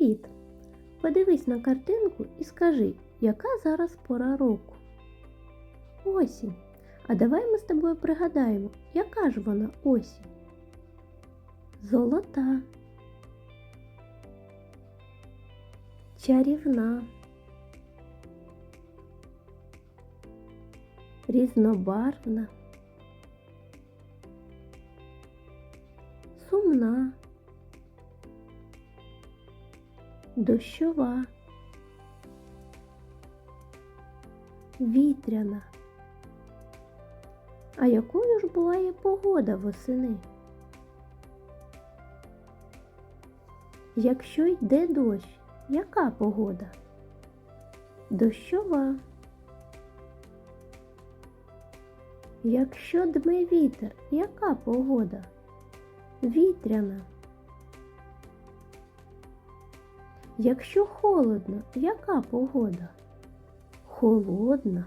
Привіт! Подивись на картинку і скажи, яка зараз пора року? Осінь. А давай ми з тобою пригадаємо, яка ж вона осінь? Золота. Чарівна. Різнобарвна. Сумна. Дощова. Вітряна. А якою ж буває погода восени? Якщо йде дощ, яка погода? Дощова. Якщо дме вітер, яка погода? Вітряна. Якщо холодно, яка погода? Холодна.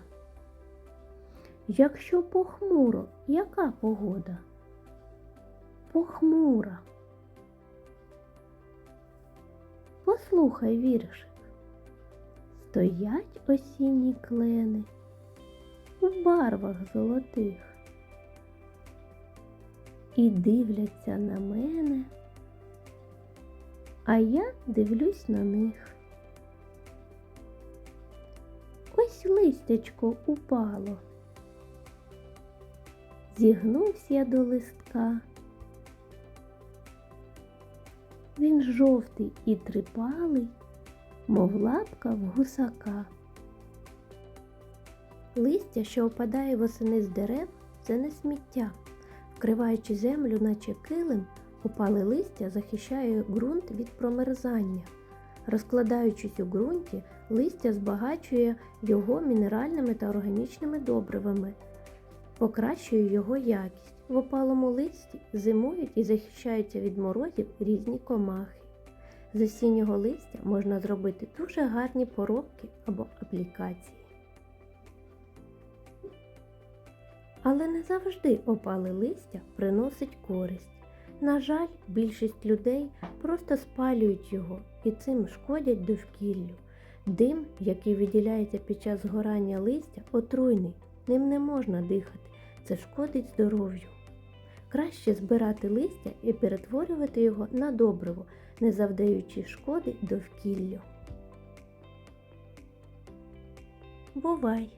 Якщо похмуро, яка погода? Похмура. Послухай віршик. Стоять осінні клени у барвах золотих і дивляться на мене, а я дивлюсь на них. Ось листячко упало. Зігнувся я до листка. Він жовтий і трипалий, мов лапка в гусака. Листя, що опадає восени з дерев, це не сміття. Вкриваючи землю, наче килим, опале листя захищає ґрунт від промерзання. Розкладаючись у ґрунті, листя збагачує його мінеральними та органічними добривами, покращує його якість. В опалому листі зимують і захищаються від морозів різні комахи. З осіннього листя можна зробити дуже гарні поробки або аплікації. Але не завжди опале листя приносить користь. На жаль, більшість людей просто спалюють його і цим шкодять довкіллю. Дим, який виділяється під час згорання листя, отруйний, ним не можна дихати, це шкодить здоров'ю. Краще збирати листя і перетворювати його на добриво, не завдаючи шкоди довкіллю. Бувай!